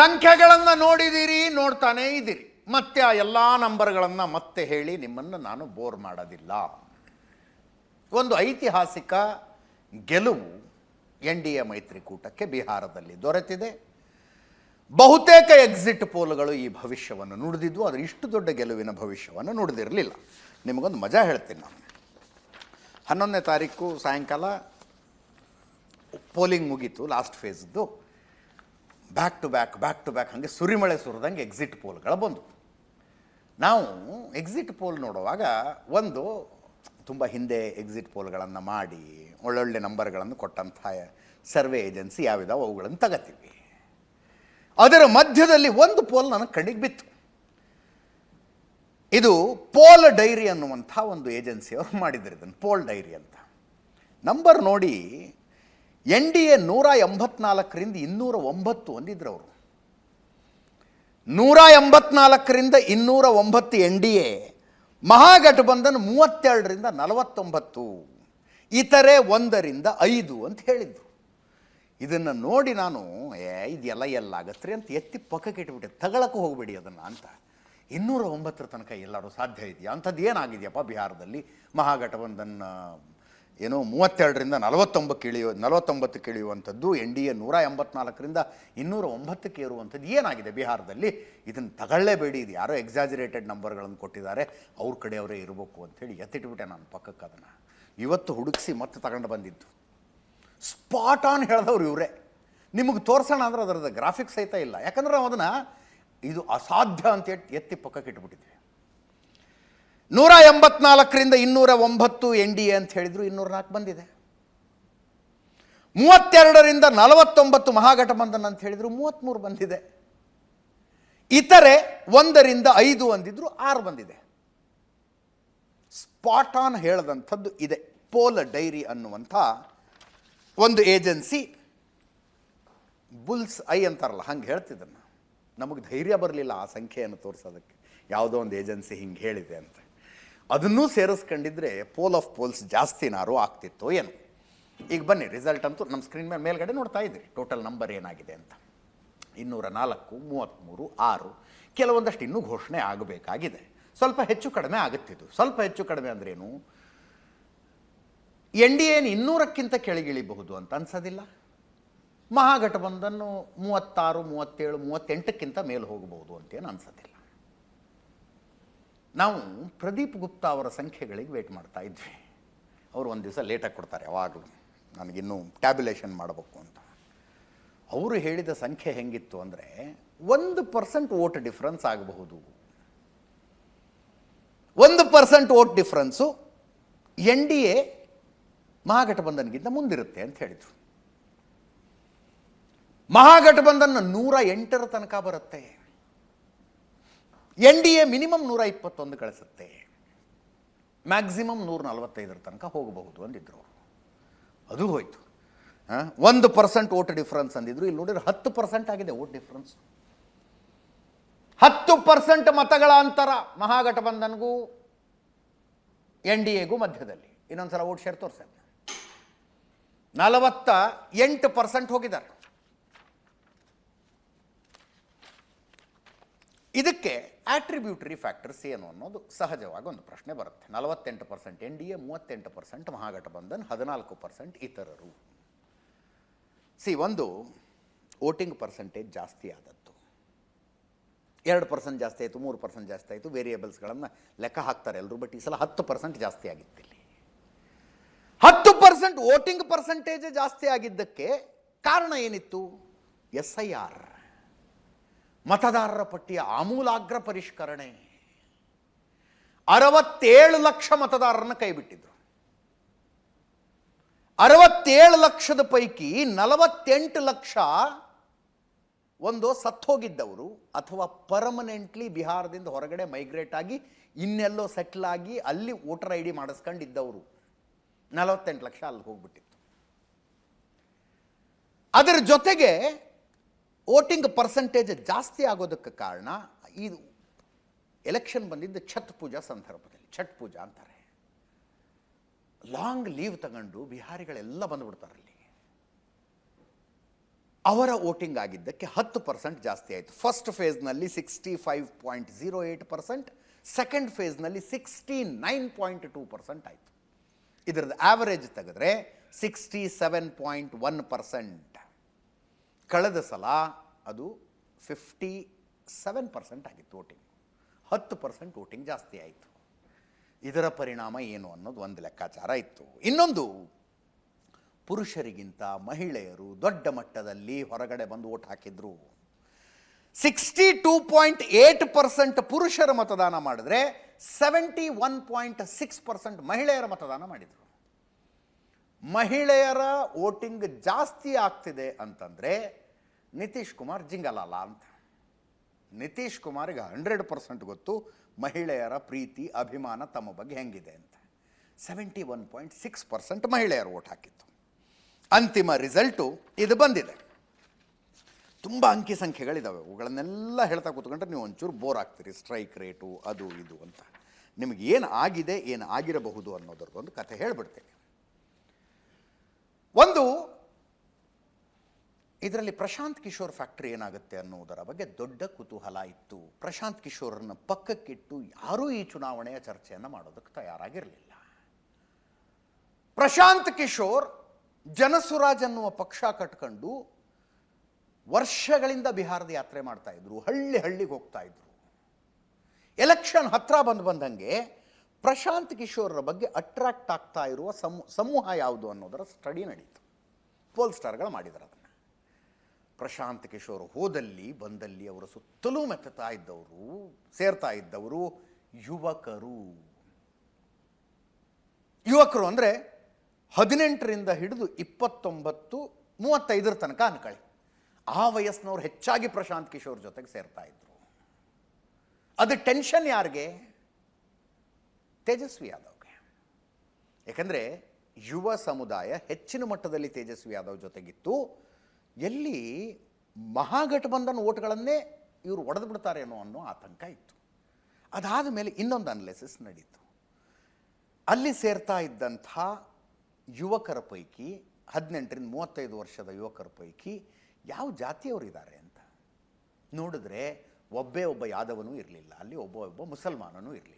ಸಂಖ್ಯೆಗಳನ್ನು ನೋಡಿದಿರಿ, ನೋಡ್ತಾನೇ ಇದ್ದೀರಿ ಮತ್ತೆ ಆ ಎಲ್ಲ ನಂಬರ್ಗಳನ್ನು ಮತ್ತೆ ಹೇಳಿ ನಿಮ್ಮನ್ನು ನಾನು ಬೋರ್ ಮಾಡೋದಿಲ್ಲ. ಒಂದು ಐತಿಹಾಸಿಕ ಗೆಲುವು ಎನ್ ಡಿ ಎ ಮೈತ್ರಿಕೂಟಕ್ಕೆ ಬಿಹಾರದಲ್ಲಿ ದೊರೆತಿದೆ. ಬಹುತೇಕ ಎಕ್ಸಿಟ್ ಪೋಲ್ಗಳು ಈ ಭವಿಷ್ಯವನ್ನು ನುಡಿದಿದ್ವು ಆದರೆ ಇಷ್ಟು ದೊಡ್ಡ ಗೆಲುವಿನ ಭವಿಷ್ಯವನ್ನು ನುಡಿದಿರಲಿಲ್ಲ. ನಿಮಗೊಂದು ಮಜಾ ಹೇಳ್ತೀನಿ ನಾನು. ಹನ್ನೊಂದನೇ ತಾರೀಕು ಸಾಯಂಕಾಲ, ಪೋಲಿಂಗ್ ಮುಗೀತು, last ಫೇಸ್ದು back to back back to back ಹಾಗೆ ಸುರಿಮಳೆ ಸುರಿದಂಗೆ ಎಕ್ಸಿಟ್ ಪೋಲ್ಗಳು ಬಂದು ನಾವು ಎಕ್ಸಿಟ್ ಪೋಲ್ ನೋಡುವಾಗ ಒಂದು ತುಂಬ ಹಿಂದೆ ಎಕ್ಸಿಟ್ ಪೋಲ್ಗಳನ್ನು ಮಾಡಿ ಒಳ್ಳೊಳ್ಳೆ ನಂಬರ್ಗಳನ್ನು ಕೊಟ್ಟಂಥ ಸರ್ವೆ ಏಜೆನ್ಸಿ ಯಾವಿದಾವೆ ಅವುಗಳನ್ನು ತಗತೀವಿ. ಅದರ ಮಧ್ಯದಲ್ಲಿ ಒಂದು ಪೋಲ್ ನನಗೆ ಕಣ್ಣಿಗೆ ಬಿತ್ತು. ಇದು ಪೋಲ್ ಡೈರಿ ಅನ್ನುವಂಥ ಒಂದು ಏಜೆನ್ಸಿಯವರು ಮಾಡಿದ್ರು ಇದನ್ನು ಪೋಲ್ ಡೈರಿ ಅಂತ. ನಂಬರ್ ನೋಡಿ ಎನ್ ಡಿ ಎ ನೂರ ಎಂಬತ್ನಾಲ್ಕರಿಂದ ಇನ್ನೂರ ಒಂಬತ್ತು ಅಂದಿದ್ರು ಅವರು ನೂರ ಎಂಬತ್ನಾಲ್ಕರಿಂದ ಇನ್ನೂರ ಒಂಬತ್ತು ಎನ್ ಡಿ ಎ. ಮಹಾಗಠಬಂಧನ್ ಮೂವತ್ತೆರಡರಿಂದ ನಲವತ್ತೊಂಬತ್ತು. ಇತರೆ ಒಂದರಿಂದ ಐದು ಅಂತ ಹೇಳಿದ್ರು. ಇದನ್ನು ನೋಡಿ ನಾನು, ಏ, ಇದೆಲ್ಲ ಎಲ್ಲಾಗತ್ರಿ? ಅಂತ ಎತ್ತಿ ಪಕ್ಕಕ್ಕೆ ಇಟ್ಬಿಟ್ಟೆ. ತಗೊಳಕ್ಕೆ ಹೋಗಬೇಡಿ ಅದನ್ನು ಅಂತ. ಇನ್ನೂರ ಒಂಬತ್ತರ ತನಕ ಎಲ್ಲರೂ ಸಾಧ್ಯ ಇದೆಯಾ? ಅಂಥದ್ದು ಏನಾಗಿದೆಯಪ್ಪ ಬಿಹಾರದಲ್ಲಿ ಮಹಾಗಠಬಂಧನ್ ಏನೋ ಮೂವತ್ತೆರಡರಿಂದ ನಲವತ್ತೊಂಬತ್ತು ಇಳಿಯೋ ನಲವತ್ತೊಂಬತ್ತು ಇಳಿಯುವಂಥದ್ದು ಎನ್ ಡಿ ಎ ನೂರ ಎಂಬತ್ನಾಲ್ಕರಿಂದ ಇನ್ನೂರ ಒಂಬತ್ತಕ್ಕೆ ಏರುವಂಥದ್ದು. ಏನಾಗಿದೆ ಬಿಹಾರದಲ್ಲಿ? ಇದನ್ನು ತಗೊಳ್ಳೇಬೇಡಿ, ಇದು ಯಾರೋ ಎಕ್ಸಾಜರೇಟೆಡ್ ನಂಬರ್ಗಳನ್ನು ಕೊಟ್ಟಿದ್ದಾರೆ. ಅವ್ರ ಕಡೆಯವರೇ ಇರಬೇಕು ಅಂಥೇಳಿ ಎತ್ತಿಟ್ಬಿಟ್ಟೆ ನಾನು ಪಕ್ಕಕ್ಕೆ ಅದನ್ನು. ಇವತ್ತು ಹುಡುಕಿಸಿ ಮತ್ತೆ ತಗೊಂಡು ಬಂದಿದ್ದು. ಸ್ಪಾಟ್ ಆನ್ ಹೇಳಿದವ್ರು ಇವರೇ. ನಿಮಗೆ ತೋರಿಸೋಣ ಅಂದ್ರೆ ಅದರದ ಗ್ರಾಫಿಕ್ಸ್ ಸಹಿತ ಇಲ್ಲ. ಯಾಕಂದ್ರೆ ನಾವು ಅದನ್ನು ಇದು ಅಸಾಧ್ಯ ಅಂತ ಎತ್- ಎತ್ತಿ ಪಕ್ಕಕ್ಕೆ ಇಟ್ಬಿಟ್ಟಿದ್ವಿ. ನೂರ ಎಂಬತ್ನಾಲ್ಕರಿಂದ ಇನ್ನೂರ ಒಂಬತ್ತು ಎನ್ ಡಿ ಎ ಅಂತ ಹೇಳಿದ್ರು ಇನ್ನೂರ ನಾಲ್ಕು ಬಂದಿದೆ. ಮೂವತ್ತೆರಡರಿಂದ ನಲವತ್ತೊಂಬತ್ತು ಮಹಾಘಟಬಂಧನ ಅಂತ ಹೇಳಿದ್ರು ಮೂವತ್ತ್ಮೂರು ಬಂದಿದೆ. ಇತರೆ ಒಂದರಿಂದ ಐದು ಅಂದಿದ್ರು ಆರು ಬಂದಿದೆ. ಸ್ಪಾಟ್ ಆನ್ ಹೇಳದಂಥದ್ದು ಇದೆ. ಪೋಲ ಡೈರಿ ಅನ್ನುವಂಥ ಒಂದು ಏಜೆನ್ಸಿ ಬುಲ್ಸ್ ಐ ಅಂತಾರಲ್ಲ, ಹಂಗೆ ಹೇಳ್ತಿದ್ದನ್ನು. ನಮಗೆ ಧೈರ್ಯ ಬರಲಿಲ್ಲ ಆ ಸಂಖ್ಯೆಯನ್ನು ತೋರಿಸೋದಕ್ಕೆ. ಯಾವುದೋ ಒಂದು ಏಜೆನ್ಸಿ ಹಿಂಗೆ ಹೇಳಿದೆ ಅಂತ. ಅದನ್ನೂ ಸೇರಿಸ್ಕೊಂಡಿದ್ರೆ ಪೋಲ್ ಆಫ್ ಪೋಲ್ಸ್ ಜಾಸ್ತಿನಾರು ಆಗ್ತಿತ್ತು ಏನು. ಈಗ ಬನ್ನಿ ರಿಸಲ್ಟ್ ಅಂತೂ ನಮ್ಮ ಸ್ಕ್ರೀನ್ ಮೇಲೆ ಮೇಲ್ಗಡೆ ನೋಡ್ತಾ ಇದ್ದೀರಿ. ಟೋಟಲ್ ನಂಬರ್ ಏನಾಗಿದೆ ಅಂತ. ಇನ್ನೂರ ನಾಲ್ಕು ಮೂವತ್ತ್ಮೂರು ಆರು. ಕೆಲವೊಂದಷ್ಟು ಇನ್ನೂ ಘೋಷಣೆ ಆಗಬೇಕಾಗಿದೆ. ಸ್ವಲ್ಪ ಹೆಚ್ಚು ಕಡಿಮೆ ಆಗುತ್ತಿದ್ದು ಸ್ವಲ್ಪ ಹೆಚ್ಚು ಕಡಿಮೆ ಅಂದ್ರೇನು ಎನ್ ಡಿ ಎನ್ ಇನ್ನೂರಕ್ಕಿಂತ ಕೆಳಗಿಳಿಬಹುದು ಅಂತ ಅನ್ಸೋದಿಲ್ಲ. ಮಹಾಗಠಬಂಧನ್ನು ಮೂವತ್ತಾರು, ಮೂವತ್ತೇಳು, ಮೂವತ್ತೆಂಟಕ್ಕಿಂತ ಮೇಲೆ ಹೋಗಬಹುದು ಅಂತೇನು ಅನ್ಸೋದಿಲ್ಲ. ನಾವು ಪ್ರದೀಪ್ ಗುಪ್ತಾ ಅವರ ಸಂಖ್ಯೆಗಳಿಗೆ ವೇಟ್ ಮಾಡ್ತಾ ಇದ್ವಿ. ಅವರು ಒಂದು ದಿವಸ ಲೇಟಾಗಿ ಕೊಡ್ತಾರೆ, ಯಾವಾಗಲೂ. ನನಗಿನ್ನೂ ಟ್ಯಾಬ್ಯುಲೇಷನ್ ಮಾಡಬೇಕು ಅಂತ. ಅವರು ಹೇಳಿದ ಸಂಖ್ಯೆ ಹೆಂಗಿತ್ತು ಅಂದರೆ ಒಂದು ಪರ್ಸೆಂಟ್ ವೋಟ್ ಡಿಫ್ರೆನ್ಸ್ ಆಗಬಹುದು. ಒಂದು percent vote difference N D A ಮಹಾಗಠಬಂಧನ್ಗಿಂತ ಮುಂದಿರುತ್ತೆ ಅಂತ ಹೇಳಿದರು. ಮಹಾಗಠಬಂಧನ ನೂರ ಎಂಟರ ತನಕ ಬರುತ್ತೆ. ಎನ್ ಡಿ ಎ ಮಿನಿಮಮ್ ನೂರ ಇಪ್ಪತ್ತೊಂದು ಕಳಿಸುತ್ತೆ. ಮ್ಯಾಕ್ಸಿಮಮ್ ನೂರ ನಲವತ್ತೈದರ ತನಕ ಹೋಗಬಹುದು ಅಂದಿದ್ರು ಅದು ಹೋಯ್ತು. ಒಂದು ಪರ್ಸೆಂಟ್ ಓಟ್ ಡಿಫ್ರೆನ್ಸ್ ಅಂದಿದ್ರು. ಇಲ್ಲಿ ನೋಡಿದ್ರೆ ಹತ್ತು ಪರ್ಸೆಂಟ್ ಆಗಿದೆ ಓಟ್ ಡಿಫ್ರೆನ್ಸ್. ಹತ್ತು ಪರ್ಸೆಂಟ್ ಮತಗಳ ಅಂತರ ಮಹಾಗಠಬಂಧನ್ಗೂ ಎನ್ ಡಿ ಎಗೂ ಮಧ್ಯದಲ್ಲಿ. ಇನ್ನೊಂದ್ಸಲ ಓಟ್ ಶೇರ್ ತೋರಿಸ ನಲವತ್ತ ಎಂಟು ಪರ್ಸೆಂಟ್ ಹೋಗಿದ್ದಾರೆ. ಇದಕ್ಕೆ ಆಟ್ರಿಬ್ಯೂಟರಿ ಫ್ಯಾಕ್ಟರ್ಸ್ ಏನು ಅನ್ನೋದು ಸಹಜವಾಗಿ ಒಂದು ಪ್ರಶ್ನೆ ಬರುತ್ತೆ. ನಲವತ್ತೆಂಟು ಪರ್ಸೆಂಟ್ ಎನ್ ಡಿ ಎ, ಮೂವತ್ತೆಂಟು ಪರ್ಸೆಂಟ್ ಮಹಾಗಠಬಂಧನ್ ಹದಿನಾಲ್ಕು ಪರ್ಸೆಂಟ್ ಇತರರು. ಸಿ, ಒಂದು ವೋಟಿಂಗ್ ಪರ್ಸೆಂಟೇಜ್ ಜಾಸ್ತಿ ಆದದ್ದು. ಎರಡು ಪರ್ಸೆಂಟ್ ಜಾಸ್ತಿ ಆಯಿತು, ಮೂರು ಪರ್ಸೆಂಟ್ ಜಾಸ್ತಿ ಆಯಿತು ವೇರಿಯೇಬಲ್ಸ್ಗಳನ್ನು ಲೆಕ್ಕ ಹಾಕ್ತಾರೆ ಎಲ್ಲರೂ ಬಟ್ ಈ ಸಲ ಹತ್ತು ಪರ್ಸೆಂಟ್ ಜಾಸ್ತಿ ಆಗಿತ್ತಿಲ್ಲಿ. ಹತ್ತು ಪರ್ಸೆಂಟ್ ವೋಟಿಂಗ್ ಪರ್ಸೆಂಟೇಜ್ ಜಾಸ್ತಿ ಆಗಿದ್ದಕ್ಕೆ ಕಾರಣ ಏನಿತ್ತು? S I R. ಮತದಾರರ ಪಟ್ಟಿಯ ಆಮೂಲಾಗ್ರ ಪರಿಷ್ಕರಣೆ. ಅರವತ್ತೇಳು ಲಕ್ಷ ಮತದಾರರನ್ನು ಕೈಬಿಟ್ಟಿದ್ರು. ಅರವತ್ತೇಳು ಲಕ್ಷದ ಪೈಕಿ ನಲವತ್ತೆಂಟು ಲಕ್ಷ ಒಂದು ಸತ್ತೋಗಿದ್ದವರು ಅಥವಾ ಪರ್ಮನೆಂಟ್ಲಿ ಬಿಹಾರದಿಂದ ಹೊರಗಡೆ ಮೈಗ್ರೇಟ್ ಆಗಿ ಇನ್ನೆಲ್ಲೋ ಸೆಟ್ಲ್ ಆಗಿ ಅಲ್ಲಿ ವೋಟರ್ ಐ ಡಿ ಮಾಡಿಸ್ಕೊಂಡಿದ್ದವರು. ನಲವತ್ತೆಂಟು ಲಕ್ಷ ಅಲ್ಲಿ ಹೋಗ್ಬಿಟ್ಟಿತ್ತು. ಅದರ ಜೊತೆಗೆ ವೋಟಿಂಗ್ ಪರ್ಸೆಂಟೇಜ್ ಜಾಸ್ತಿ ಆಗೋದಕ್ಕೆ ಕಾರಣ ಇದು ಎಲೆಕ್ಷನ್ ಬಂದಿದ್ದ ಛತ್ ಪೂಜಾ ಸಂದರ್ಭದಲ್ಲಿ, ಛಟ್ ಪೂಜಾ ಅಂತಾರೆ. ಲಾಂಗ್ ಲೀವ್ ತಗೊಂಡು ಬಿಹಾರಿಗಳೆಲ್ಲ ಬಂದುಬಿಡ್ತಾರೆ ಅಲ್ಲಿ. ಅವರ ವೋಟಿಂಗ್ ಆಗಿದ್ದಕ್ಕೆ ಹತ್ತು ಪರ್ಸೆಂಟ್ ಜಾಸ್ತಿ ಆಯಿತು. First ಫೇಸ್ನಲ್ಲಿ sixty five point zero eight percent second ಫೇಸ್ನಲ್ಲಿ sixty nine point two percent ಆಯಿತು. ಇದರದ್ದು ಆವರೇಜ್ ತೆಗೆದ್ರೆ sixty seven point one percent ಕಳೆದ ಸಲ ಅದು ಫಿಫ್ಟಿ ಸೆವೆನ್ ಪರ್ಸೆಂಟ್ ಆಗಿತ್ತು ವೋಟಿಂಗ್ ಹತ್ತು ಪರ್ಸೆಂಟ್ ವೋಟಿಂಗ್ ಜಾಸ್ತಿ ಆಯಿತು. ಇದರ ಪರಿಣಾಮ ಏನು ಅನ್ನೋದು ಒಂದು ಲೆಕ್ಕಾಚಾರ ಇತ್ತು. ಇನ್ನೊಂದು, ಪುರುಷರಿಗಿಂತ ಮಹಿಳೆಯರು ದೊಡ್ಡ ಮಟ್ಟದಲ್ಲಿ ಹೊರಗಡೆ ಬಂದು ಓಟ್ ಹಾಕಿದ್ರು. Sixty two point eight percent ಪುರುಷರ ಮತದಾನ ಮಾಡಿದ್ರೆ seventy one point six percent ಮಹಿಳೆಯರ ಮತದಾನ ಮಾಡಿದರು. ಮಹಿಳೆಯರ ವೋಟಿಂಗ್ ಜಾಸ್ತಿ ಆಗ್ತಿದೆ ಅಂತಂದರೆ ನಿತೀಶ್ ಕುಮಾರ್ ಜಿಂಗಲಾಲ ಅಂತ. ನಿತೀಶ್ ಕುಮಾರ್ಗೆ ಹಂಡ್ರೆಡ್ ಪರ್ಸೆಂಟ್ ಗೊತ್ತು ಮಹಿಳೆಯರ ಪ್ರೀತಿ, ಅಭಿಮಾನ ತಮ್ಮ ಬಗ್ಗೆ ಹೆಂಗಿದೆ ಅಂತ. Seventy one point six percent ಮಹಿಳೆಯರು ಓಟ್ ಹಾಕಿತ್ತು. ಅಂತಿಮ ರಿಸಲ್ಟು ಇದು ಬಂದಿದೆ. ತುಂಬ ಅಂಕಿ ಸಂಖ್ಯೆಗಳಿದ್ದಾವೆ ಅವುಗಳನ್ನೆಲ್ಲ ಹೇಳ್ತಾ ಕೂತ್ಕೊಂಡ್ರೆ ನೀವು ಒಂಚೂರು ಬೋರ್ ಆಗ್ತೀರಿ. ಸ್ಟ್ರೈಕ್ ರೇಟು, ಅದು, ಇದು ಅಂತ. ನಿಮಗೆ ಏನು ಆಗಿದೆ, ಏನು ಆಗಿರಬಹುದು ಅನ್ನೋದ್ರದ್ದೊಂದು ಕಥೆ ಹೇಳ್ಬಿಡ್ತೇನೆ. ಒಂದು ಇದರಲ್ಲಿ ಪ್ರಶಾಂತ್ ಕಿಶೋರ್ ಫ್ಯಾಕ್ಟ್ರಿ ಏನಾಗುತ್ತೆ ಅನ್ನೋದರ ಬಗ್ಗೆ ದೊಡ್ಡ ಕುತೂಹಲ ಇತ್ತು. ಪ್ರಶಾಂತ್ ಕಿಶೋರನ್ನು ಪಕ್ಕಕ್ಕಿಟ್ಟು ಯಾರೂ ಈ ಚುನಾವಣೆಯ ಚರ್ಚೆಯನ್ನು ಮಾಡೋದಕ್ಕೆ ತಯಾರಾಗಿರಲಿಲ್ಲ. ಪ್ರಶಾಂತ್ ಕಿಶೋರ್ ಜನಸುರಾಜ್ ಅನ್ನುವ ಪಕ್ಷ ಕಟ್ಕೊಂಡು ವರ್ಷಗಳಿಂದ ಬಿಹಾರದ ಯಾತ್ರೆ ಮಾಡ್ತಾ ಇದ್ರು, ಹಳ್ಳಿ ಹಳ್ಳಿಗೆ ಹೋಗ್ತಾ ಇದ್ರು. ಎಲೆಕ್ಷನ್ ಹತ್ರ ಬಂದು ಬಂದಂಗೆ ಪ್ರಶಾಂತ್ ಕಿಶೋರ್ರ ಬಗ್ಗೆ ಅಟ್ರಾಕ್ಟ್ ಆಗ್ತಾ ಇರುವ ಸಮೂ, ಸಮೂಹ ಯಾವುದು ಅನ್ನೋದರ ಸ್ಟಡಿ ನಡೀತು. ಪೋಲ್ ಸ್ಟಾರ್ಗಳು ಮಾಡಿದ್ರು ಅದನ್ನು ಪ್ರಶಾಂತ್ ಕಿಶೋರ್ ಹೋದಲ್ಲಿ ಬಂದಲ್ಲಿ ಅವರ ಸುತ್ತಲೂ ಮೆತ್ತತಾ ಇದ್ದವರು, ಸೇರ್ತಾ ಇದ್ದವರು ಯುವಕರು. ಯುವಕರು ಅಂದರೆ ಹದಿನೆಂಟರಿಂದ ಹಿಡಿದು ಇಪ್ಪತ್ತೊಂಬತ್ತು, ಮೂವತ್ತೈದರ ತನಕ ಅನ್ಕಳಿ ಆ ವಯಸ್ಸಿನವ್ರು ಹೆಚ್ಚಾಗಿ ಪ್ರಶಾಂತ್ ಕಿಶೋರ್ ಜೊತೆಗೆ ಸೇರ್ತಾ ಇದ್ರು. ಅದು ಟೆನ್ಷನ್ ಯಾರಿಗೆ? ತೇಜಸ್ವಿ ಯಾದವ್ಗೆ. ಯಾಕಂದರೆ ಯುವ ಸಮುದಾಯ ಹೆಚ್ಚಿನ ಮಟ್ಟದಲ್ಲಿ ತೇಜಸ್ವಿ ಯಾದವ್ ಜೊತೆಗಿತ್ತು. ಎಲ್ಲಿ ಮಹಾಗಠಬಂಧನ್ ಓಟ್ಗಳನ್ನೇ ಇವರು ಒಡೆದು ಬಿಡ್ತಾರೇನೋ ಅನ್ನೋ ಆತಂಕ ಇತ್ತು. ಅದಾದ ಮೇಲೆ ಇನ್ನೊಂದು ಅನಾಲಿಸಿಸ್ ನಡೀತು. ಅಲ್ಲಿ ಸೇರ್ತಾ ಇದ್ದಂಥ ಯುವಕರ ಪೈಕಿ, ಹದಿನೆಂಟರಿಂದ ಮೂವತ್ತೈದು ವರ್ಷದ ಯುವಕರ ಪೈಕಿ ಯಾವ ಜಾತಿಯವರಿದ್ದಾರೆ ಅಂತ? ನೋಡಿದ್ರೆ ಒಬ್ಬೇ ಒಬ್ಬ ಯಾದವನೂ ಇರಲಿಲ್ಲ, ಅಲ್ಲಿ ಒಬ್ಬ ಒಬ್ಬ ಮುಸಲ್ಮಾನನೂ ಇರಲಿಲ್ಲ.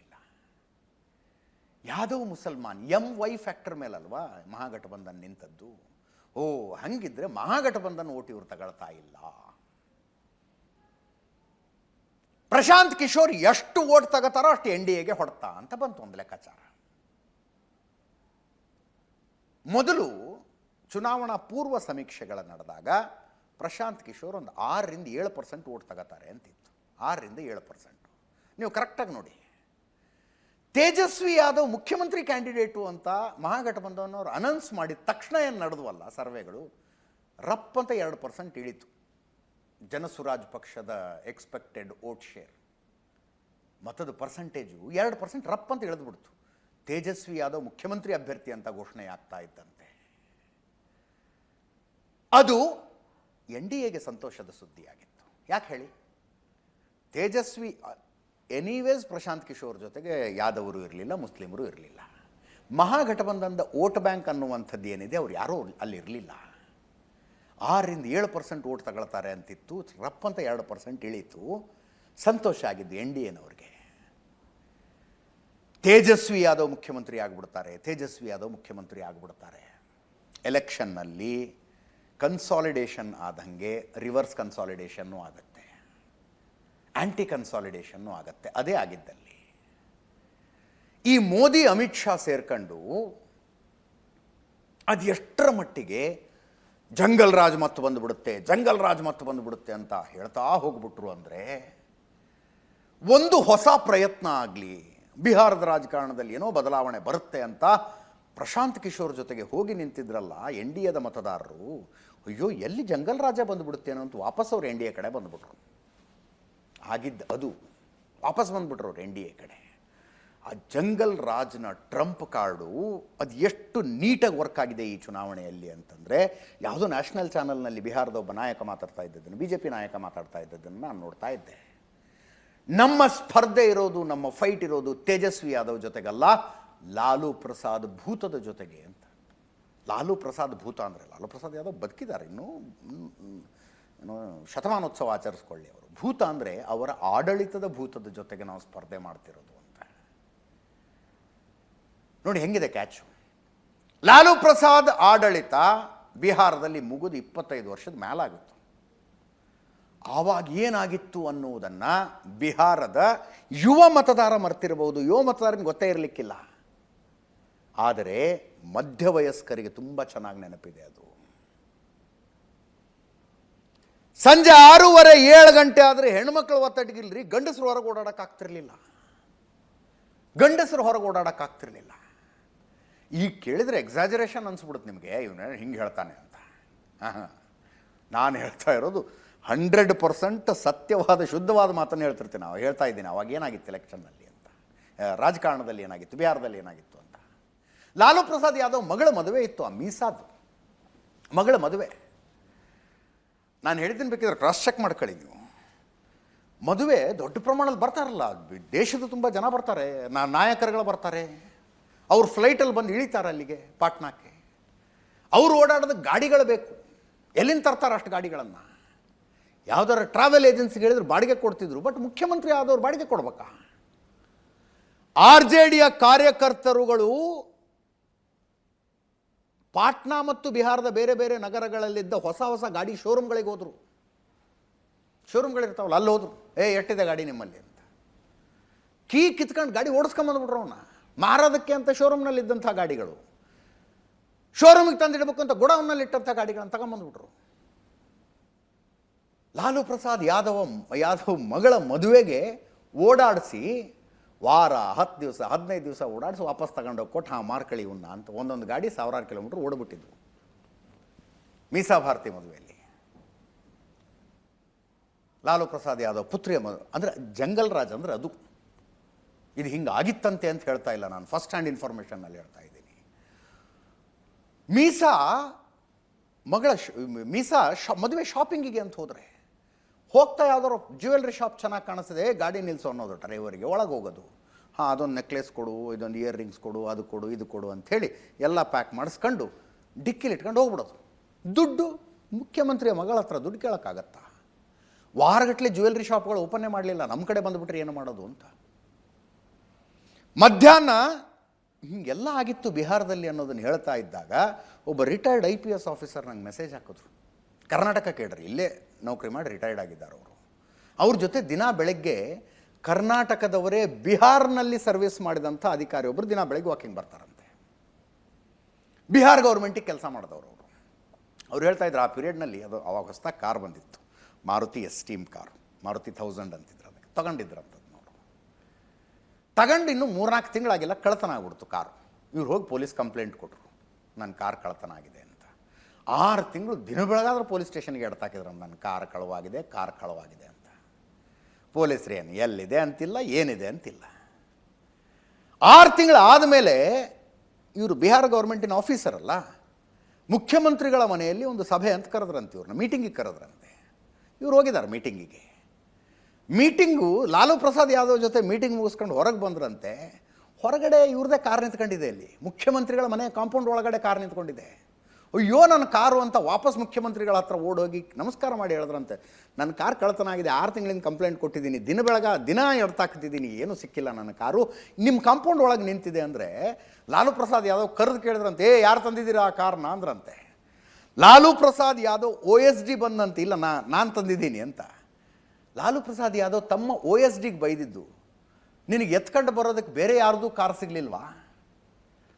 ಯಾದವ್ ಮುಸಲ್ಮಾನ್ ಎಂ ವೈ ಫ್ಯಾಕ್ಟರ್ ಮೇಲಲ್ವಾ ಮಹಾಗಠಬಂಧನ್ ನಿಂತದ್ದು? ಓ, ಹಂಗಿದ್ರೆ ಮಹಾಗಠಬಂಧನ್ ಓಟ್ ಇವ್ರು ತಗೊಳ್ತಾ ಇಲ್ಲ. ಪ್ರಶಾಂತ್ ಕಿಶೋರ್ ಎಷ್ಟು ಓಟ್ ತಗೋತಾರೋ ಅಷ್ಟು ಎನ್ ಡಿ ಎಗೆ ಹೊಡ್ತಾ ಅಂತ ಬಂತು ಒಂದು ಲೆಕ್ಕಾಚಾರ. ಮೊದಲು ಚುನಾವಣಾ ಪೂರ್ವ ಸಮೀಕ್ಷೆಗಳು ನಡೆದಾಗ ಪ್ರಶಾಂತ್ ಕಿಶೋರ್ ಒಂದು ಆರರಿಂದ ಏಳು ಪರ್ಸೆಂಟ್ ಓಟ್ ತಗೋತಾರೆ ಅಂತಿತ್ತು. ಆರರಿಂದ ಏಳು ಪರ್ಸೆಂಟ್. ನೀವು ಕರೆಕ್ಟಾಗಿ ನೋಡಿ. ತೇಜಸ್ವಿ ಯಾದವ್ ಮುಖ್ಯಮಂತ್ರಿ ಕ್ಯಾಂಡಿಡೇಟು ಅಂತ ಮಹಾಗಠಬಂಧನವರು ಅನೌನ್ಸ್ ಮಾಡಿದ ತಕ್ಷಣ ಏನು ನಡೆದವಲ್ಲ ಸರ್ವೆಗಳು? ರಪ್ ಅಂತ ಎರಡು ಪರ್ಸೆಂಟ್ ಇಳಿತು. ಜನಸುರಾಜ್ ಪಕ್ಷದ ಎಕ್ಸ್ಪೆಕ್ಟೆಡ್ ಓಟ್ ಶೇರ್ ಮತದ ಪರ್ಸೆಂಟೇಜು ಎರಡು ಪರ್ಸೆಂಟ್ ರಪ್ ಅಂತ ಇಳಿದ್ಬಿಡ್ತು. ತೇಜಸ್ವಿ ಯಾದವ್ ಮುಖ್ಯಮಂತ್ರಿ ಅಭ್ಯರ್ಥಿ ಅಂತ ಘೋಷಣೆ ಆಗ್ತಾ ಇದ್ದಂತೆ. ಅದು ಎನ್ ಡಿ ಎಗೆ ಸಂತೋಷದ ಸುದ್ದಿಯಾಗಿತ್ತು. ಯಾಕೆ ಹೇಳಿ? ತೇಜಸ್ವಿ ಎನಿವೇಸ್ ಪ್ರಶಾಂತ್ ಕಿಶೋರ್ ಜೊತೆಗೆ ಯಾದವರು ಇರಲಿಲ್ಲ, ಮುಸ್ಲಿಮರು ಇರಲಿಲ್ಲ. ಮಹಾಘಟಬಂಧನದ ಓಟ್ ಬ್ಯಾಂಕ್ ಅನ್ನುವಂಥದ್ದು ಏನಿದೆ, ಅವ್ರು ಯಾರೂ ಅಲ್ಲಿ ಇರಲಿಲ್ಲ ಆರರಿಂದ ಏಳು ಪರ್ಸೆಂಟ್ ಓಟ್ ತಗೊಳ್ತಾರೆ ಅಂತಿತ್ತು, ರಪ್ಪಂತ ಎರಡು ಪರ್ಸೆಂಟ್ ಇಳೀತು ಸಂತೋಷ ಆಗಿದ್ದು ಎನ್ ಡಿ ಎನವ್ರಿಗೆ. ತೇಜಸ್ವಿ ಯಾದವ್ ಮುಖ್ಯಮಂತ್ರಿ ಆಗಿಬಿಡ್ತಾರೆ, ತೇಜಸ್ವಿ ಯಾದವ್ ಮುಖ್ಯಮಂತ್ರಿ ಆಗಿಬಿಡ್ತಾರೆ. ಎಲೆಕ್ಷನ್ನಲ್ಲಿ ಕನ್ಸಾಲಿಡೇಷನ್ ಆದಂಗೆ ರಿವರ್ಸ್ ಕನ್ಸಾಲಿಡೇಷನ್ನು ಆಗುತ್ತೆ. ಆಂಟಿ ಕನ್ಸಾಲಿಡೇಷನ್ನು ಆಗತ್ತೆ. ಅದೇ ಆಗಿದ್ದಲ್ಲಿ. ಈ ಮೋದಿ, ಅಮಿತ್ ಶಾ ಸೇರ್ಕೊಂಡು ಅದು ಎಷ್ಟರ ಮಟ್ಟಿಗೆ ಜಂಗಲ್ ರಾಜ್ ಮತ್ತು ಬಂದುಬಿಡುತ್ತೆ, ಜಂಗಲ್ ರಾಜ್ ಮತ್ತು ಬಂದುಬಿಡುತ್ತೆ ಅಂತ ಹೇಳ್ತಾ ಹೋಗ್ಬಿಟ್ರು ಅಂದರೆ ಒಂದು ಹೊಸ ಪ್ರಯತ್ನ ಆಗಲಿ, ಬಿಹಾರದ ರಾಜಕಾರಣದಲ್ಲಿ ಏನೋ ಬದಲಾವಣೆ ಬರುತ್ತೆ ಅಂತ ಪ್ರಶಾಂತ್ ಕಿಶೋರ್ ಜೊತೆಗೆ ಹೋಗಿ ನಿಂತಿದ್ರಲ್ಲ ಎನ್ ಡಿ ಎದ ಮತದಾರರು, ಅಯ್ಯೋ ಎಲ್ಲಿ ಜಂಗಲ್ ರಾಜ ಬಂದುಬಿಡುತ್ತೇನೋ ಅಂತ ವಾಪಸ್ ಅವ್ರು ಎನ್ ಡಿ ಎ ಕಡೆ ಬಂದುಬಿಟ್ರು. ಆಗಿದ್ದು ಅದು ವಾಪಸ್ ಬಂದ್ಬಿಟ್ರು ಅವ್ರು ಎನ್ ಡಿ ಎ ಕಡೆ. ಆ ಜಂಗಲ್ ರಾಜ್ನ ಟ್ರಂಪ್ ಕಾರ್ಡು ಅದು ಎಷ್ಟು ನೀಟಾಗಿ ವರ್ಕ್ ಆಗಿದೆ ಈ ಚುನಾವಣೆಯಲ್ಲಿ ಅಂತಂದರೆ ಯಾವುದೋ ನ್ಯಾಷನಲ್ ಚಾನಲ್ನಲ್ಲಿ ಬಿಹಾರದ ಒಬ್ಬ ನಾಯಕ ಮಾತಾಡ್ತಾ ಇದ್ದದ್ದನ್ನು ಬಿ ಜೆ ಪಿ ನಾಯಕ ಮಾತಾಡ್ತಾ ಇದ್ದದ್ದನ್ನು ನಾನು ನೋಡ್ತಾ ಇದ್ದೆ. ನಮ್ಮ ಸ್ಪರ್ಧೆ ಇರೋದು, ನಮ್ಮ ಫೈಟ್ ಇರೋದು ತೇಜಸ್ವಿ ಯಾದವ್ ಜೊತೆಗಲ್ಲ, ಲಾಲು ಪ್ರಸಾದ್ ಭೂತದ ಜೊತೆಗೆ ಅಂತ. ಲಾಲು ಪ್ರಸಾದ್ ಭೂತ ಅಂದರೆ ಲಾಲು ಪ್ರಸಾದ್ ಯಾದವ್ ಬದುಕಿದ್ದಾರೆ, ಇನ್ನೂ ಶತಮಾನೋತ್ಸವ ಆಚರಿಸ್ಕೊಳ್ಳಿ ಅವರು. ಭೂತ ಅಂದರೆ ಅವರ ಆಡಳಿತದ ಭೂತದ ಜೊತೆಗೆ ನಾವು ಸ್ಪರ್ಧೆ ಮಾಡ್ತಿರೋದು ಅಂತ ನೋಡಿ ಹೆಂಗಿದೆ ಕ್ಯಾಚು ಲಾಲು ಪ್ರಸಾದ್ ಆಡಳಿತ ಬಿಹಾರದಲ್ಲಿ ಮುಗಿದು ಇಪ್ಪತ್ತೈದು ವರ್ಷದ ಮೇಲಾಗಿತ್ತು ಆವಾಗ ಏನಾಗಿತ್ತು ಅನ್ನುವುದನ್ನು ಬಿಹಾರದ ಯುವ ಮತದಾರ ಮರ್ತಿರಬಹುದು. ಯುವ ಮತದಾರನಿಗೆ ಗೊತ್ತೇ ಇರಲಿಕ್ಕಿಲ್ಲ. ಆದರೆ ಮಧ್ಯವಯಸ್ಕರಿಗೆ ತುಂಬ ಚೆನ್ನಾಗಿ ನೆನಪಿದೆ ಅದು. ಸಂಜೆ ಆರೂವರೆ ಏಳು ಗಂಟೆ ಆದರೆ ಹೆಣ್ಮಕ್ಳು ಒತ್ತಡಗಿಲ್ರಿ, ಗಂಡಸರು ಹೊರಗೆ ಓಡಾಡೋಕ್ಕಾಗ್ತಿರ್ಲಿಲ್ಲ ಗಂಡಸರು ಹೊರಗೆ ಓಡಾಡೋಕ್ಕಾಗ್ತಿರ್ಲಿಲ್ಲ ಈಗ ಕೇಳಿದ್ರೆ ಎಕ್ಸಾಜರೇಷನ್ ಅನ್ಸ್ಬಿಡುತ್ತೆ ನಿಮಗೆ. ಇವನೇ ಹಿಂಗೆ ಹೇಳ್ತಾನೆ ಅಂತ. ಹಾಂ ನಾನು ಹೇಳ್ತಾ ಇರೋದು ಹಂಡ್ರೆಡ್ ಪರ್ಸೆಂಟ್ ಸತ್ಯವಾದ, ಶುದ್ಧವಾದ ಮಾತನ್ನು ಹೇಳ್ತಿರ್ತೀನಿ ನಾವು. ಹೇಳ್ತಾ ಇದ್ದೀನಿ. ಅವಾಗ ಏನಾಗಿತ್ತು ಎಲೆಕ್ಷನ್ನಲ್ಲಿ ಅಂತ. ರಾಜಕಾರಣದಲ್ಲಿ ಏನಾಗಿತ್ತು, ಬಿಹಾರದಲ್ಲಿ ಏನಾಗಿತ್ತು ಅಂತ. ಲಾಲು ಪ್ರಸಾದ್ ಯಾದವ್ ಮಗಳ ಮದುವೆ ಇತ್ತು, ಆ ಮೀಸಾದು. ಮಗಳ ಮದುವೆ. ನಾನು ಹೇಳಿದ್ದೀನಿ ಬೇಕಿದ್ರೆ ಕ್ರಾಸ್ ಚೆಕ್ ಮಾಡ್ಕೊಳ್ಳಿ ನೀವು. ಮದುವೆ ದೊಡ್ಡ ಪ್ರಮಾಣದಲ್ಲಿ ಬರ್ತಾರಲ್ಲ, ದೇಶದ ತುಂಬ ಜನ ಬರ್ತಾರೆ, ನಾ ನಾಯಕರುಗಳು ಬರ್ತಾರೆ. ಅವ್ರು ಫ್ಲೈಟಲ್ಲಿ ಬಂದು ಇಳಿತಾರೆ ಅಲ್ಲಿಗೆ, ಪಾಟ್ನಾಕ್ಕೆ. ಅವರು ಓಡಾಡೋದಕ್ಕೆ ಗಾಡಿಗಳು ಬೇಕು. ಎಲ್ಲಿಂದ ತರ್ತಾರೆ ಅಷ್ಟು ಗಾಡಿಗಳನ್ನು? ಯಾವ್ದಾರ ಟ್ರಾವೆಲ್ ಏಜೆನ್ಸಿಗೆ ಹೇಳಿದ್ರು ಬಾಡಿಗೆ ಕೊಡ್ತಿದ್ರು ಬಟ್ ಮುಖ್ಯಮಂತ್ರಿ ಆದವ್ರು ಬಾಡಿಗೆ ಕೊಡ್ಬೇಕಾ? ಆರ್ ಜೆ ಡಿಯ ಕಾರ್ಯಕರ್ತರುಗಳು ಪಾಟ್ನಾ ಮತ್ತು ಬಿಹಾರದ ಬೇರೆ ಬೇರೆ ನಗರಗಳಲ್ಲಿದ್ದ ಹೊಸ ಹೊಸ ಗಾಡಿ ಶೋರೂಮ್ಗಳಿಗೆ ಹೋದರು. ಶೋರೂಮ್ಗಳಿರ್ತಾವಲ್ಲ, ಅಲ್ಲಿ ಹೋದರು. ಏ, ಎಷ್ಟಿದೆ ಗಾಡಿ ನಿಮ್ಮಲ್ಲಿ ಅಂತ. ಕೀ ಕಿತ್ಕೊಂಡು ಗಾಡಿ ಓಡಿಸ್ಕೊಂಬಂದ್ಬಿಟ್ರು ಅವನ್ನ ಮಾರೋದಕ್ಕೆ ಅಂತ ಶೋರೂಮ್ನಲ್ಲಿ ಇದ್ದಂಥ ಗಾಡಿಗಳು. ಶೋರೂಮಿಗೆ ತಂದಿಡಬೇಕು ಅಂತ ಗುಡೌನ್ನಲ್ಲಿ ಇಟ್ಟಂಥ ಗಾಡಿಗಳನ್ನು ತಗೊಂಬಂದ್ಬಿಟ್ರು ಲಾಲು ಪ್ರಸಾದ್ ಯಾದವ, ಯಾದವ್ ಮಗಳ ಮದುವೆಗೆ ಓಡಾಡಿಸಿ ವಾರ, ಹತ್ತು ದಿವಸ, ಹದಿನೈದು ದಿವಸ ಓಡಾಡಿಸಿ ವಾಪಸ್ ತಗೊಂಡೋಗಿ ಕೊಟ್ಟು, ಹಾಂ ಮಾರ್ಕಳಿ ಉನ್ನ ಅಂತ ಒಂದೊಂದು ಗಾಡಿ ಸಾವಿರಾರು ಕಿಲೋಮೀಟ್ರ್ ಓಡ್ಬಿಟ್ಟಿದ್ವು. ಮೀಸಾ ಭಾರತಿ ಮದುವೆಯಲ್ಲಿ. ಲಾಲು ಪ್ರಸಾದ್ ಯಾದವ್ ಪುತ್ರಿಯ ಮದುವೆ ಅಂದರೆ ಜಂಗಲ್ ರಾಜ್ ಅಂದರೆ ಅದು. ಇದು ಹಿಂಗೆ ಆಗಿತ್ತಂತೆ ಅಂತ ಹೇಳ್ತಾ ಇಲ್ಲ ನಾನು ಫಸ್ಟ್ ಹ್ಯಾಂಡ್ ಇನ್ಫಾರ್ಮೇಷನ್ನಲ್ಲಿ ಹೇಳ್ತಾ ಇದ್ದೀನಿ. ಮೀಸಾ ಮಗಳ ಮೀಸಾ ಶಾ, ಮದುವೆ ಶಾಪಿಂಗಿಗೆ ಅಂತ ಹೋದರೆ. ಹೋಗ್ತಾ ಯಾವ್ದಾರು ಜ್ಯುವೆಲ್ರಿ ಶಾಪ್ ಚೆನ್ನಾಗಿ ಕಾಣಿಸ್ತದೆ, ಗಾಡಿ ನಿಲ್ಸೋ ಅನ್ನೋದು ಡ್ರೈವರಿಗೆ ಒಳಗೆ ಹೋಗೋದು. ಹಾಂ, ಅದೊಂದು ನೆಕ್ಲೆಸ್ ಕೊಡು, ಇದೊಂದು ಇಯರ್ ರಿಂಗ್ಸ್ ಕೊಡು, ಅದು ಕೊಡು, ಇದು ಕೊಡು ಅಂಥೇಳಿ ಎಲ್ಲ ಪ್ಯಾಕ್ ಮಾಡಿಸ್ಕೊಂಡು ಡಿಕ್ಕಿಲಿ ಇಟ್ಕೊಂಡು ಹೋಗ್ಬಿಡೋದು. ದುಡ್ಡು ಮುಖ್ಯಮಂತ್ರಿಯ ಮಗಳ ಹತ್ರ ದುಡ್ಡು ಕೇಳೋಕ್ಕಾಗತ್ತಾ? ವಾರಗಟ್ಟಲೆ ಜ್ಯುವೆಲ್ರಿ ಶಾಪ್ಗಳು ಓಪನ್ನೇ ಮಾಡಲಿಲ್ಲ ನಮ್ಮ ಕಡೆ ಬಂದುಬಿಟ್ರೆ ಏನು ಮಾಡೋದು ಅಂತ? ಮಧ್ಯಾಹ್ನ ಹಿಂಗೆಲ್ಲ ಆಗಿತ್ತು ಬಿಹಾರದಲ್ಲಿ ಅನ್ನೋದನ್ನು ಹೇಳ್ತಾ ಇದ್ದಾಗ, ಒಬ್ಬ retired I P S officer ನಂಗೆ ಮೆಸೇಜ್ ಹಾಕಿದ್ರು. ಕರ್ನಾಟಕ ಕೇಳ್ರಿ, ಇಲ್ಲೇ ನೌಕರಿ ಮಾಡಿ ರಿಟೈರ್ಡ್ ಆಗಿದ್ದಾರೆ ಅವರು. ಅವ್ರ ಜೊತೆ ದಿನ ಬೆಳಗ್ಗೆ ಕರ್ನಾಟಕದವರೇ ಬಿಹಾರ್ನಲ್ಲಿ ಸರ್ವಿಸ್ ಮಾಡಿದಂಥ ಅಧಿಕಾರಿ ಒಬ್ಬರು ದಿನ ಬೆಳಗ್ಗೆ ವಾಕಿಂಗ್ ಬರ್ತಾರಂತೆ. ಬಿಹಾರ್ ಗೌರ್ಮೆಂಟಿಗೆ ಕೆಲಸ ಮಾಡಿದವರು ಅವರು. ಅವ್ರು ಹೇಳ್ತಾ ಇದ್ರು, ಆ ಪೀರಿಯಡ್ನಲ್ಲಿ ಅದು ಅವಾಗ ಕಾರ್ ಬಂದಿತ್ತು. Maruti Esteem car Maruti thousand ಅಂತಿದ್ರು ಅದಕ್ಕೆ. ತಗೊಂಡಿದ್ರಂಥದ್ದು ನೋಡು ತಗೊಂಡು ಇನ್ನೂ ಮೂರ್ನಾಲ್ಕು ತಿಂಗಳಾಗಿಲ್ಲ ಕಳ್ತನ ಆಗ್ಬಿಡ್ತು ಕಾರು ಇವ್ರು ಹೋಗಿ ಪೊಲೀಸ್ ಕಂಪ್ಲೇಂಟ್ ಕೊಟ್ಟರು ನನ್ನ ಕಾರ್ ಕಳ್ತನ ಆಗಿದೆ ಆರು ತಿಂಗಳು ದಿನ ಬೆಳಗಾದ್ರೂ ಪೊಲೀಸ್ ಸ್ಟೇಷನ್ಗೆ ಎಡ್ತಾಕಿದ್ರು ನನ್ನ ಕಾರ್ ಕಳವಾಗಿದೆ ಕಾರ್ ಕಳವಾಗಿದೆ ಅಂತ. ಪೊಲೀಸರು ಏನು, ಎಲ್ಲಿದೆ ಅಂತಿಲ್ಲ, ಏನಿದೆ ಅಂತಿಲ್ಲ. ಆರು ತಿಂಗಳು ಆದಮೇಲೆ ಇವರು ಬಿಹಾರ ಗೌರ್ಮೆಂಟಿನ ಆಫೀಸರ್ ಅಲ್ಲ ಮುಖ್ಯಮಂತ್ರಿಗಳ ಮನೆಯಲ್ಲಿ ಒಂದು ಸಭೆ ಅಂತ ಕರೆದ್ರಂತೆ ಇವ್ರನ್ನ, ಮೀಟಿಂಗಿಗೆ ಕರೆದ್ರಂತೆ. ಇವ್ರು ಹೋಗಿದ್ದಾರೆ ಮೀಟಿಂಗಿಗೆ. ಮೀಟಿಂಗು ಲಾಲು ಪ್ರಸಾದ್ ಯಾದವ್ ಜೊತೆ ಮೀಟಿಂಗ್ ಮುಗಿಸ್ಕೊಂಡು ಹೊರಗೆ ಬಂದ್ರಂತೆ. ಹೊರಗಡೆ ಇವ್ರದೇ ಕಾರ್ ನಿಂತ್ಕೊಂಡಿದೆ ಇಲ್ಲಿ. ಮುಖ್ಯಮಂತ್ರಿಗಳ ಮನೆ ಕಾಂಪೌಂಡ್ ಒಳಗಡೆ ಕಾರ್ ನಿಂತ್ಕೊಂಡಿದೆ. ಅಯ್ಯೋ, ನನ್ನ ಕಾರು ಅಂತ ವಾಪಸ್ ಮುಖ್ಯಮಂತ್ರಿಗಳ ಹತ್ರ ಓಡೋಗಿ ನಮಸ್ಕಾರ ಮಾಡಿ ಹೇಳಿದ್ರಂತೆ. ನನ್ನ ಕಾರ್ ಕಳ್ತನ ಆಗಿದೆ ಆರು ತಿಂಗಳಿಂದ ಕಂಪ್ಲೇಂಟ್ ಕೊಟ್ಟಿದ್ದೀನಿ, ದಿನ ಬೆಳಗ ದಿನ ಎಡ್ತಾಕ್ತಿದ್ದೀನಿ ಏನೂ ಸಿಕ್ಕಿಲ್ಲ ನನ್ನ ಕಾರು. ನಿಮ್ಮ ಕಾಂಪೌಂಡ್ ಒಳಗೆ ನಿಂತಿದೆ ಅಂದರೆ, ಲಾಲು ಪ್ರಸಾದ್ ಯಾದವ್ ಕರೆದು ಕೇಳಿದ್ರಂತೆ, ಏ, ಯಾರು ತಂದಿದ್ದೀರಾ ಆ ಕಾರ್ನ? ಅಂದ್ರಂತೆ. Lalu Prasad Yadav O S D ಬಂದಂತೆ, ಇಲ್ಲ, ನಾ, ನಾನು ತಂದಿದ್ದೀನಿ ಅಂತ. ಲಾಲು ಪ್ರಸಾದ್ ಯಾದವ್ ತಮ್ಮ ಓ ಎಸ್ ಡಿಗೆ ಬೈದಿದ್ದು, ನಿನಗೆ ಎತ್ಕೊಂಡು ಬರೋದಕ್ಕೆ ಬೇರೆ ಯಾರ್ದು ಕಾರ್ ಸಿಗಲಿಲ್ವಾ?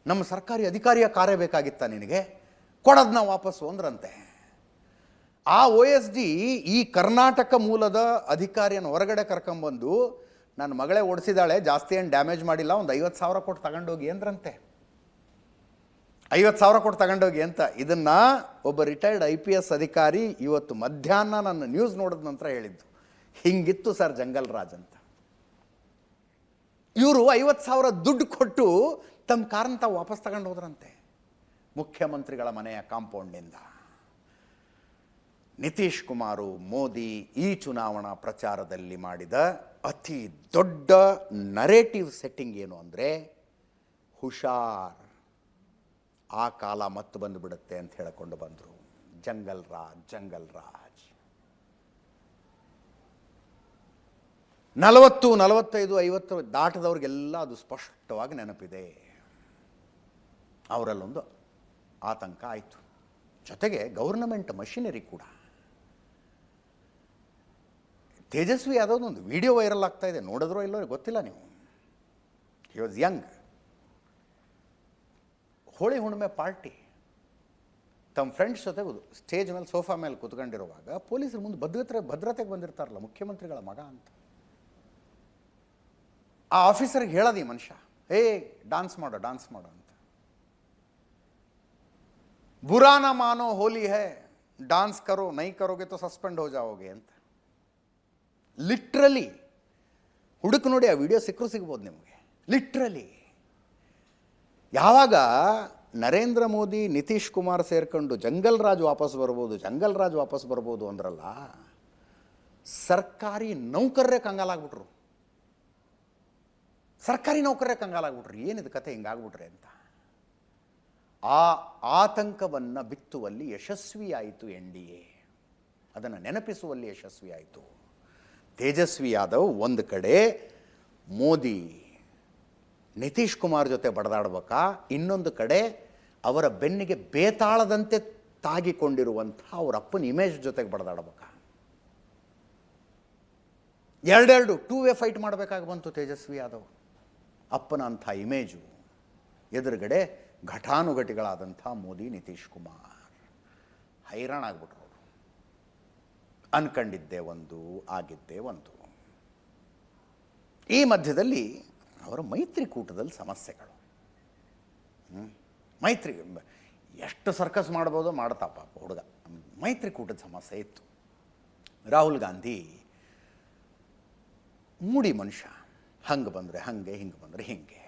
ನಮ್ಮ ಸರ್ಕಾರಿ ಅಧಿಕಾರಿಯ ಕಾರೇ ಬೇಕಾಗಿತ್ತ ನಿನಗೆ? ಕೊಡೋದನ್ನ ವಾಪಸ್ಸು ಅಂದ್ರಂತೆ. ಆ ಒ ಎಸ್ ಡಿ ಈ ಕರ್ನಾಟಕ ಮೂಲದ ಅಧಿಕಾರಿಯನ್ನು ಹೊರಗಡೆ ಕರ್ಕೊಂಬಂದು ನನ್ನ ಮಗಳೇ ಓಡಿಸಿದಾಳೆ, ಜಾಸ್ತಿ ಏನು ಡ್ಯಾಮೇಜ್ ಮಾಡಿಲ್ಲ, ಒಂದು ಐವತ್ತು ಸಾವಿರ ಕೊಟ್ಟು ತಗೊಂಡೋಗಿ ಅಂದ್ರಂತೆ. ಐವತ್ತು ಸಾವಿರ ಕೊಟ್ಟು ತಗೊಂಡೋಗಿ ಅಂತ. ಇದನ್ನು ಒಬ್ಬ ರಿಟೈರ್ಡ್ ಐ ಪಿ ಎಸ್ ಅಧಿಕಾರಿ ಇವತ್ತು ಮಧ್ಯಾಹ್ನ ನನ್ನ ನ್ಯೂಸ್ ನೋಡಿದ ನಂತರ ಹೇಳಿದ್ದು. ಹಿಂಗಿತ್ತು ಸರ್ ಜಂಗಲ್ ರಾಜ್ ಅಂತ. ಇವರು ಐವತ್ತು ಸಾವಿರ ದುಡ್ಡು ಕೊಟ್ಟು ತಮ್ಮ ಕಾರನ್ನ ತಾವು ವಾಪಸ್ ತಗೊಂಡು ಹೋದ್ರಂತೆ ಮುಖ್ಯಮಂತ್ರಿಗಳ ಮನೆಯ ಕಾಂಪೌಂಡ್ನಿಂದ. ನಿತೀಶ್ ಕುಮಾರು ಮೋದಿ ಈ ಚುನಾವಣಾ ಪ್ರಚಾರದಲ್ಲಿ ಮಾಡಿದ ಅತಿ ದೊಡ್ಡ ನರೇಟಿವ್ ಸೆಟ್ಟಿಂಗ್ ಏನು ಅಂದರೆ ಹುಷಾರ್. ಆ ಕಾಲ ಮತ್ತು ಬಂದುಬಿಡುತ್ತೆ ಅಂತ ಹೇಳಿಕೊಂಡು ಬಂದರು. Jungle raj jungle raj. ನಲವತ್ತು, ನಲವತ್ತೈದು, ಐವತ್ತು ದಾಟದವ್ರಿಗೆಲ್ಲ ಅದು ಸ್ಪಷ್ಟವಾಗಿ ನೆನಪಿದೆ. ಅವರಲ್ಲೊಂದು ಆತಂಕ ಆಯಿತು. ಜೊತೆಗೆ ಗೌರ್ನಮೆಂಟ್ ಮಷಿನರಿ ಕೂಡ. ತೇಜಸ್ವಿ ಯಾದವ್ದೊಂದು ವಿಡಿಯೋ ವೈರಲ್ ಆಗ್ತಾ ಇದೆ. ನೋಡಿದ್ರೋ ಇಲ್ಲೋ ಗೊತ್ತಿಲ್ಲ ನೀವು. ಹಿ ವಾಸ್ ಯಂಗ್ ಹೋಳಿ ಹುಣ್ಣಿಮೆ ಪಾರ್ಟಿ. ತಮ್ಮ ಫ್ರೆಂಡ್ಸ್ ಜೊತೆ ಸ್ಟೇಜ್ ಮೇಲೆ ಸೋಫಾ ಮೇಲೆ ಕೂತ್ಕೊಂಡಿರುವಾಗ ಪೊಲೀಸರು ಮುಂದೆ ಭದ್ರತೆ, ಭದ್ರತೆಗೆ ಬಂದಿರ್ತಾರಲ್ಲ, ಮುಖ್ಯಮಂತ್ರಿಗಳ ಮಗ ಅಂತ. ಆ ಆಫೀಸರ್ಗೆ ಹೇಳೋದು ಈ ಮನುಷ್ಯ ಏ ಡಾನ್ಸ್ ಮಾಡೋ ಡಾನ್ಸ್ ಮಾಡೋ ಅಂತ. ಬುರಾನ मानो होली है डांस करो नहीं करोगे तो ಸಸ್ಪೆಂಡ್ हो जाओगे ಅಂತ. ಲಿಟ್ರಲಿ, ಹುಡುಕು ನೋಡಿ ಆ ವಿಡಿಯೋ ಸಿಕ್ಕರೂ ಸಿಗ್ಬೋದು ನಿಮಗೆ. ಲಿಟ್ರಲಿ. ಯಾವಾಗ ನರೇಂದ್ರ ಮೋದಿ, ನಿತೀಶ್ ಕುಮಾರ್ ಸೇರ್ಕೊಂಡು ಜಂಗಲ್ ರಾಜ್ ವಾಪಸ್ ಬರ್ಬೋದು, ಜಂಗಲ್ ರಾಜ್ ವಾಪಸ್ ಬರ್ಬೋದು ಅಂದ್ರಲ್ಲ, ಸರ್ಕಾರಿ ನೌಕರರೇ ಕಂಗಾಲಾಗ್ಬಿಟ್ರು ಸರ್ಕಾರಿ ನೌಕರರೇ ಕಂಗಾಲಾಗ್ಬಿಟ್ರು ಏನಿದು ಕತೆ ಹಿಂಗಾಗ್ಬಿಟ್ರೆ ಅಂತ. ಆ ಆತಂಕವನ್ನು ಬಿತ್ತುವಲ್ಲಿ ಯಶಸ್ವಿಯಾಯಿತು ಎನ್ ಡಿ ಎ. ಅದನ್ನು ನೆನಪಿಸುವಲ್ಲಿ ಯಶಸ್ವಿಯಾಯಿತು. ತೇಜಸ್ವಿ ಯಾದವ್ ಒಂದು ಕಡೆ, ಮೋದಿ ನಿತೀಶ್ ಕುಮಾರ್ ಜೊತೆ ಬಡದಾಡ್ಬೇಕಾ? ಇನ್ನೊಂದು ಕಡೆ, ಅವರ ಬೆನ್ನಿಗೆ ಬೇತಾಳದಂತೆ ತಾಗಿಕೊಂಡಿರುವಂಥ ಅವರ ಅಪ್ಪನ ಇಮೇಜ್ ಜೊತೆಗೆ ಬಡದಾಡ್ಬೇಕಾ? ಎರಡೆರಡು, ಟೂ ವೇ ಫೈಟ್ ಮಾಡಬೇಕಾಗಿ ಬಂತು ತೇಜಸ್ವಿ ಯಾದವ್ ಅಪ್ಪನ ಅಂಥ ಇಮೇಜು. ಎದುರುಗಡೆ ಘಟಾನುಘಟಿಗಳಾದಂಥ ಮೋದಿ, ನಿತೀಶ್ ಕುಮಾರ್. ಹೈರಾಣ ಆಗ್ಬಿಟ್ರು ಅವರು. ಅನ್ಕೊಂಡಿದ್ದೆ ಒಂದು, ಆಗಿದ್ದೇ ಒಂದು. ಈ ಮಧ್ಯದಲ್ಲಿ ಅವರ ಮೈತ್ರಿಕೂಟದಲ್ಲಿ ಸಮಸ್ಯೆಗಳು? ಮೈತ್ರಿ, ಎಷ್ಟು ಸರ್ಕಸ್ ಮಾಡ್ಬೋದೋ ಮಾಡ್ತಾ ಪಾಪ ಹುಡುಗ. ಮೈತ್ರಿಕೂಟದ ಸಮಸ್ಯೆ ಇತ್ತು. ರಾಹುಲ್ ಗಾಂಧಿ, ಮೂಡಿ ಮನುಷ್ಯ. ಹಂಗೆ ಬಂದರೆ ಹಂಗೆ, ಹಿಂಗೆ ಬಂದರೆ ಹಿಂಗೆ.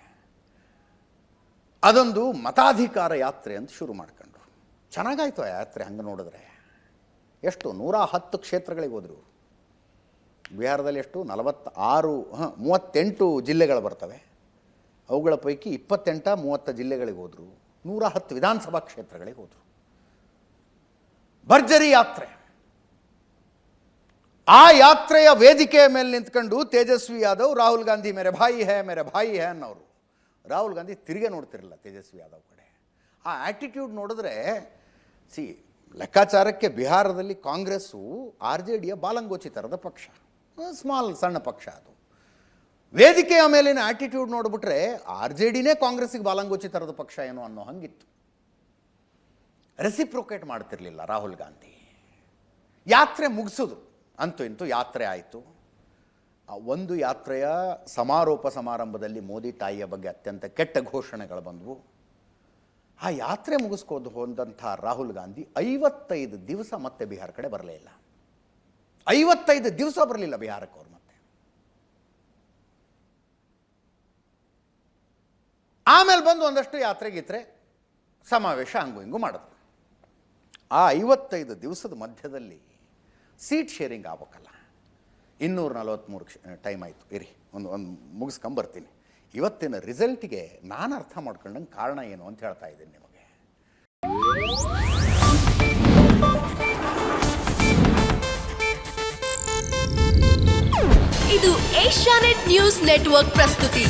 ಅದೊಂದು ಮತಾಧಿಕಾರ ಯಾತ್ರೆ ಅಂತ ಶುರು ಮಾಡ್ಕೊಂಡ್ರು. ಚೆನ್ನಾಗಾಯ್ತು ಆ ಯಾತ್ರೆ ಹಂಗೆ ನೋಡಿದ್ರೆ. ಎಷ್ಟು? ನೂರ ಹತ್ತು ಕ್ಷೇತ್ರಗಳಿಗೆ ಹೋದರು. ಬಿಹಾರದಲ್ಲಿ ಎಷ್ಟು? ನಲವತ್ತಾರು, ಹಾಂ, ಮೂವತ್ತೆಂಟು ಜಿಲ್ಲೆಗಳು ಬರ್ತವೆ. ಅವುಗಳ ಪೈಕಿ ಇಪ್ಪತ್ತೆಂಟ, ಮೂವತ್ತ ಜಿಲ್ಲೆಗಳಿಗೆ ಹೋದರು. ನೂರ ಹತ್ತು ವಿಧಾನಸಭಾ ಕ್ಷೇತ್ರಗಳಿಗೆ ಹೋದರು. ಭರ್ಜರಿ ಯಾತ್ರೆ. ಆ ಯಾತ್ರೆಯ ವೇದಿಕೆಯ ಮೇಲೆ ನಿಂತ್ಕೊಂಡು ತೇಜಸ್ವಿ ಯಾದವ್, ರಾಹುಲ್ ಗಾಂಧಿ, ಮೇರೆ ಭಾಯಿ ಹೇ, ಮೇರೆ ಭಾಯಿ ಹೇ ಅನ್ನೋರು. ರಾಹುಲ್ ಗಾಂಧಿ ತಿರುಗೇ ನೋಡ್ತಿರಲಿಲ್ಲ ತೇಜಸ್ವಿ ಯಾದವ್ ಕಡೆ. ಆ ಆ್ಯಟಿಟ್ಯೂಡ್ ನೋಡಿದ್ರೆ, ಸಿ, ಲೆಕ್ಕಾಚಾರಕ್ಕೆ ಬಿಹಾರದಲ್ಲಿ ಕಾಂಗ್ರೆಸ್ಸು ಆರ್ ಜೆ ಡಿಯ ಬಾಲಂಗೋಚಿ ಥರದ ಪಕ್ಷ. ಸ್ಮಾಲ್ ಸಣ್ಣ ಪಕ್ಷ ಅದು. ವೇದಿಕೆಯ ಮೇಲಿನ ಆ್ಯಟಿಟ್ಯೂಡ್ ನೋಡಿಬಿಟ್ರೆ ಆರ್ ಜೆ ಡಿನೇ ಕಾಂಗ್ರೆಸ್ಸಿಗೆ ಬಾಲಂಗೋಚಿ ಥರದ ಪಕ್ಷ ಏನೋ ಅನ್ನೋ ಹಂಗಿತ್ತು. ರೆಸಿಪ್ರೊಕೇಟ್ ಮಾಡ್ತಿರಲಿಲ್ಲ ರಾಹುಲ್ ಗಾಂಧಿ. ಯಾತ್ರೆ ಮುಗಿಸಿದ್ರು ಅಂತೂ ಇಂತೂ ಯಾತ್ರೆ ಆಯಿತು. ಒಂದು ಯಾತ್ರೆಯ ಸಮಾರೋಪ ಸಮಾರಂಭದಲ್ಲಿ ಮೋದಿ ತಾಯಿಯ ಬಗ್ಗೆ ಅತ್ಯಂತ ಕೆಟ್ಟ ಘೋಷಣೆಗಳು ಬಂದವು. ಆ ಯಾತ್ರೆ ಮುಗಿಸ್ಕೋದು ಹೋದಂಥ ರಾಹುಲ್ ಗಾಂಧಿ ಐವತ್ತೈದು ದಿವಸ ಮತ್ತೆ ಬಿಹಾರ ಕಡೆ ಬರಲೇ ಇಲ್ಲ. ಐವತ್ತೈದು ದಿವಸ ಬರಲಿಲ್ಲ ಬಿಹಾರಕ್ಕೆ ಅವರು ಮತ್ತೆ. ಆಮೇಲೆ ಬಂದು ಒಂದಷ್ಟು ಯಾತ್ರೆಗಿತ್ರೆ ಸಮಾವೇಶ ಹಂಗು ಹಿಂಗು ಮಾಡಿದ್ರು. ಆ ಐವತ್ತೈದು ದಿವಸದ ಮಧ್ಯದಲ್ಲಿ ಸೀಟ್ ಶೇರಿಂಗ್ ಆಗ್ಬೇಕಲ್ಲ. ಇನ್ನೂರ ನಲವತ್ತ್ಮೂರು ಟೈಮ್ ಆಯಿತು. ಇರಿ, ಒಂದು ಒಂದು ಮುಗಿಸ್ಕೊಂಬರ್ತೀನಿ. ಇವತ್ತಿನ ರಿಸಲ್ಟಿಗೆ ನಾನು ಅರ್ಥ ಮಾಡ್ಕೊಂಡಂಗೆ ಕಾರಣ ಏನು ಅಂತ ಹೇಳ್ತಾ ಇದ್ದೀನಿ ನಿಮಗೆ. ಇದು ಏಷ್ಯಾನೆಟ್ ನ್ಯೂಸ್ ನೆಟ್ವರ್ಕ್ ಪ್ರಸ್ತುತಿ.